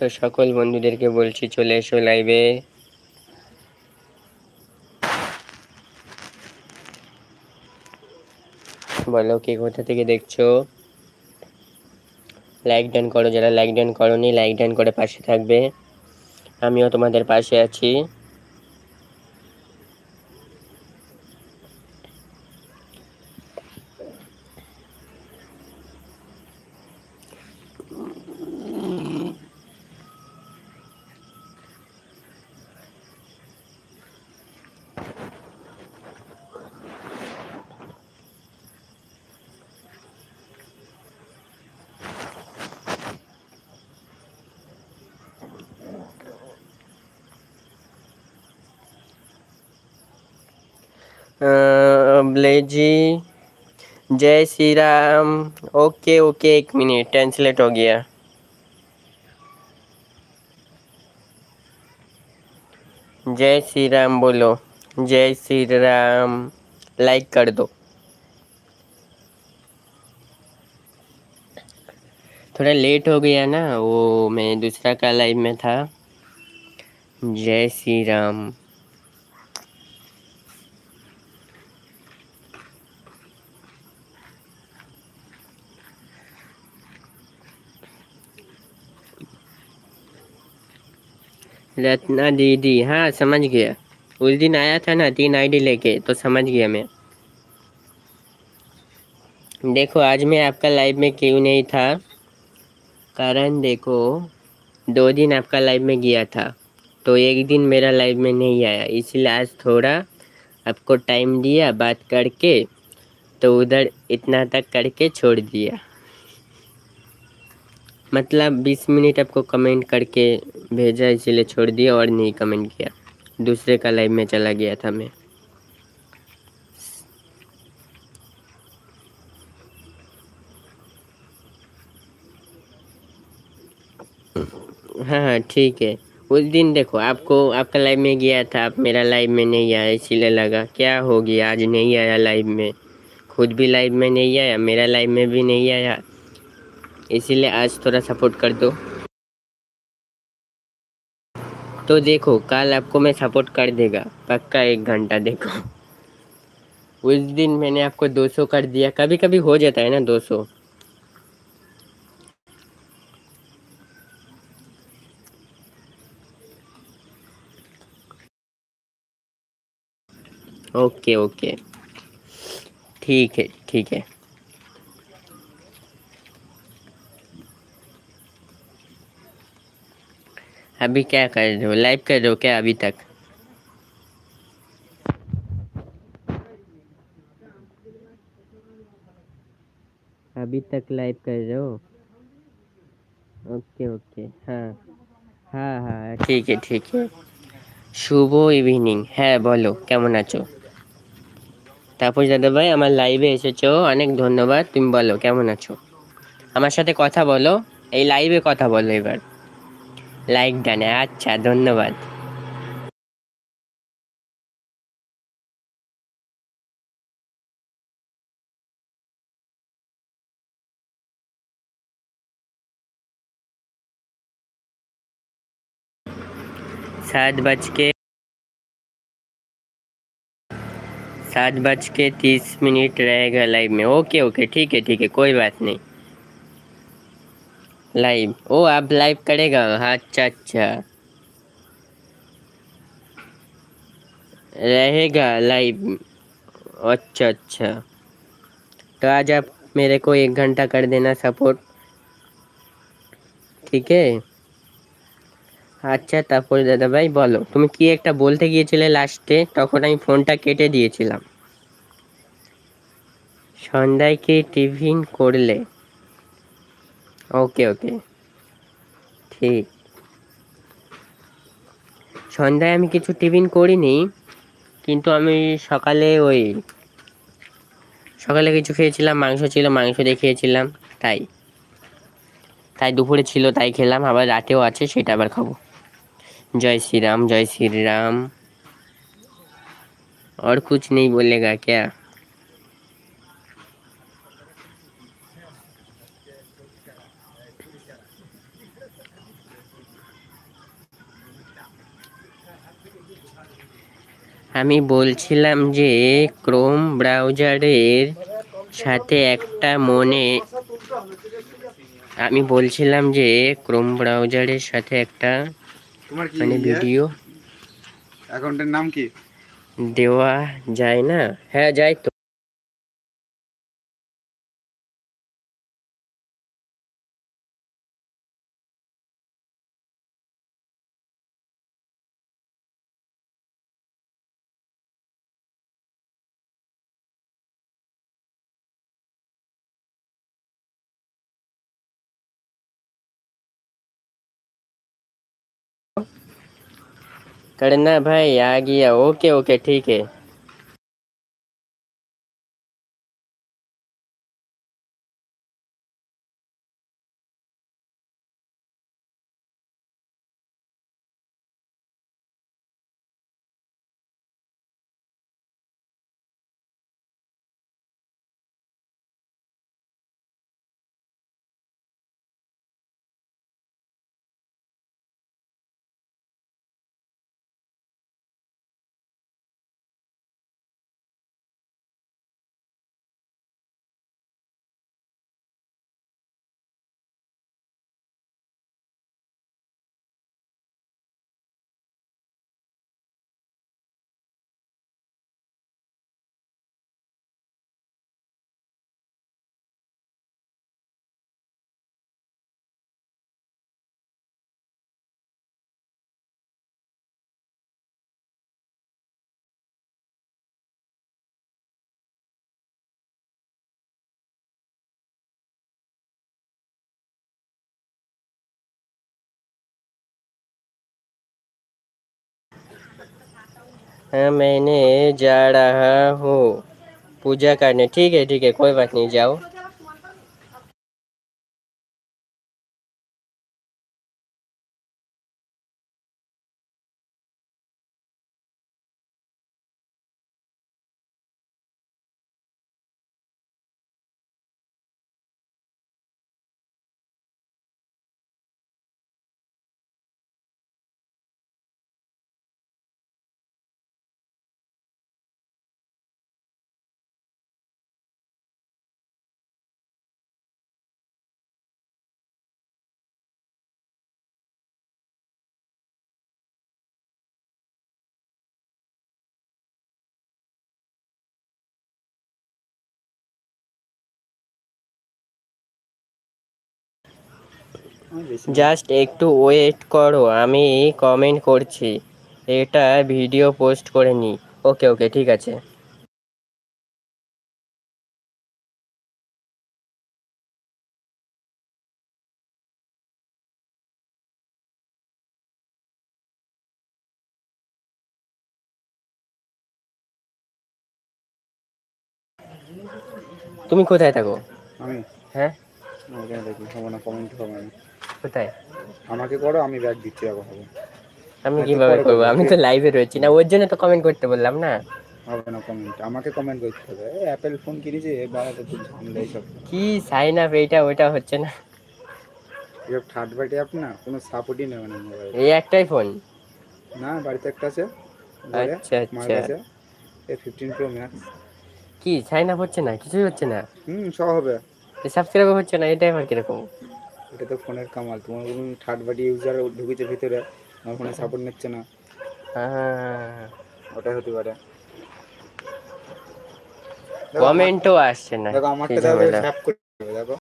তো সকল বন্ধুদেরকে বলছি, চলে এসো লাইভে বলো, কে কোথা থেকে দেখছ? লাইক ডান করো, যারা লাইক ডান করো নি লাইক ডান করে পাশে থাকবে। আমিও তোমাদের পাশে আছি। ब्लेजी जय श्री राम ओके ओके, एक मिनट ट्रांसलेट हो गया। जय श्री राम बोलो। जय श्री राम लाइक कर दो। थोड़ा लेट हो गया ना, वो मैं दूसरा का लाइव में था। जय श्री राम रत्ना दीदी हाँ समझ गया। उस दिन आया था ना, तीन आईडी लेके तो समझ गया मैं। देखो, आज मैं आपका लाइव में क्यों नहीं था? कारण देखो, दो दिन आपका लाइव में गया था तो एक दिन मेरा लाइव में नहीं आया। इसलिए आज थोड़ा आपको टाइम दिया, बात करके तो उधर इतना तक करके छोड़ दिया। मतलब बीस मिनट आपको कमेंट करके भेजा, इसीलिए छोड़ दिया और नहीं कमेंट किया। दूसरे का लाइव में चला गया था मैं। हाँ हाँ ठीक है। उस दिन देखो, आपको, आपका लाइव में गया था, आप मेरा लाइव में नहीं आया, इसीलिए लगा, क्या हो गया? आज नहीं आया लाइव में। खुद भी लाइव में नहीं आया, मेरा लाइव में भी नहीं आया। इसीलिए आज थोड़ा सपोर्ट कर दो। तो देखो, कल आपको मैं सपोर्ट कर देगा। पक्का एक घंटा देखो। उस दिन मैंने आपको 200 कर दिया। कभी कभी हो जाता है ना 200 ओके ओके। ठीक है ठीक है। अभी क्या कर रहे हो लाइव कर रहे हो क्या अभी तक अभी तक लाइव कर रहे हो ओके ओके हाँ हाँ हाँ ঠিক है ঠিক है শুভ ইভিনিং হ্যাঁ বলো কেমন আছো তাপস দাদা ভাই আমার লাইভে এসেছো অনেক ধন্যবাদ তুমি বলো কেমন আছো আমার সাথে কথা বলো এই লাইভে কথা বলো এবার লাইক ডানে আচ্ছা ধন্যবাদ सात बज के सात बज के तीस मिनट रहेगा लाइव में ओके ओके ठीक है ठीक है कोई बात नहीं लाइव ओ आप लाइव करेगा हाँ अच्छा अच्छा रहेगा लाइव अच्छा अच्छा तो आज आप मेरे को एक घंटा कर देना सपोर्ट ঠিক আচ্ছা তারপর দাদা ভাই বলো তুমি কি একটা বলতে গিয়েছিলে লাস্টে তখন আমি ফোনটা কেটে দিয়েছিলাম সন্ধ্যায় কি টিফিন করলে ওকে ওকে ঠিক সন্ধ্যায় আমি কিছু টিফিন করিনি কিন্তু আমি সকালে ওই সকালে কিছু খেয়েছিলাম মাংস ছিল মাংস দিয়ে খেয়েছিলাম তাই তাই দুপুরে ছিল তাই খেলাম আবার রাতেও আছে সেটা আবার খাবো जय श्री राम जय श्री राम और कुछ नहीं बोलेगा क्या আমি বলছিলাম যে ক্রোম ব্রাউজারের সাথে একটা মনে আমি বলছিলাম যে ক্রোম ব্রাউজারের সাথে একটা মানে ইয়ে? ভিডিও অ্যাকাউন্টের নাম কি? দেওয়া যায় না? হ্যাঁ যায় তো। करना भाई आ गया। ओके ओके ठीक है। हाँ मैंने जा रहा हूँ। पूजा करने। ठीक है ठीक है, कोई बात नहीं, जाओ। জাস্ট একটু ওয়েট করো আমি কমেন্ট করছি। এটা ভিডিও পোস্ট করে নি। ওকে ওকে ঠিক আছে। তুমি কোথায় থাকো? আমি? হ্যাঁ? আমি এখানে দেখি হবে না কমেন্ট হবে না কোথায়? আমাকে করো আমি ব্যাগ দিচ্ছি এখন হবে। আমি কীভাবে করব। আমি তো লাইভে রয়েছি না ওর জন্য তো কমেন্ট করতে বললাম না। হবে না কমেন্ট আমাকে কমেন্ট করতে হবে। অ্যাপেল ফোন কিনেছি বাড়াতে তো ঝামেলা এইসব কি সাইন আপ এইটা ওইটা হচ্ছে না। এসব থার্ড পার্টি অ্যাপ না কোনো সাপোর্টই নেবে না মোবাইল এই একটাই ফোন না বাড়িতে একটা আছে আচ্ছা, আচ্ছা। এই ফিফটিন প্রো ম্যাক্স কি সাইন আপ হচ্ছে না কিছুই হচ্ছে না? হুম সব হবে। সাবস্ক্রাইব হচ্ছে না এটাই আমার কীরকম? এটা তো ফোনের কামাল। তোমার কোনো থার্ড পার্টি ইউজার ঢুকেছে ভিতরে আমার ফোনে সাপোর্ট নিচ্ছে না। হ্যাঁ ওটাই হতে পারে। দেখো, কমেন্টও আসছে না দেখো আমারটা দেখো করে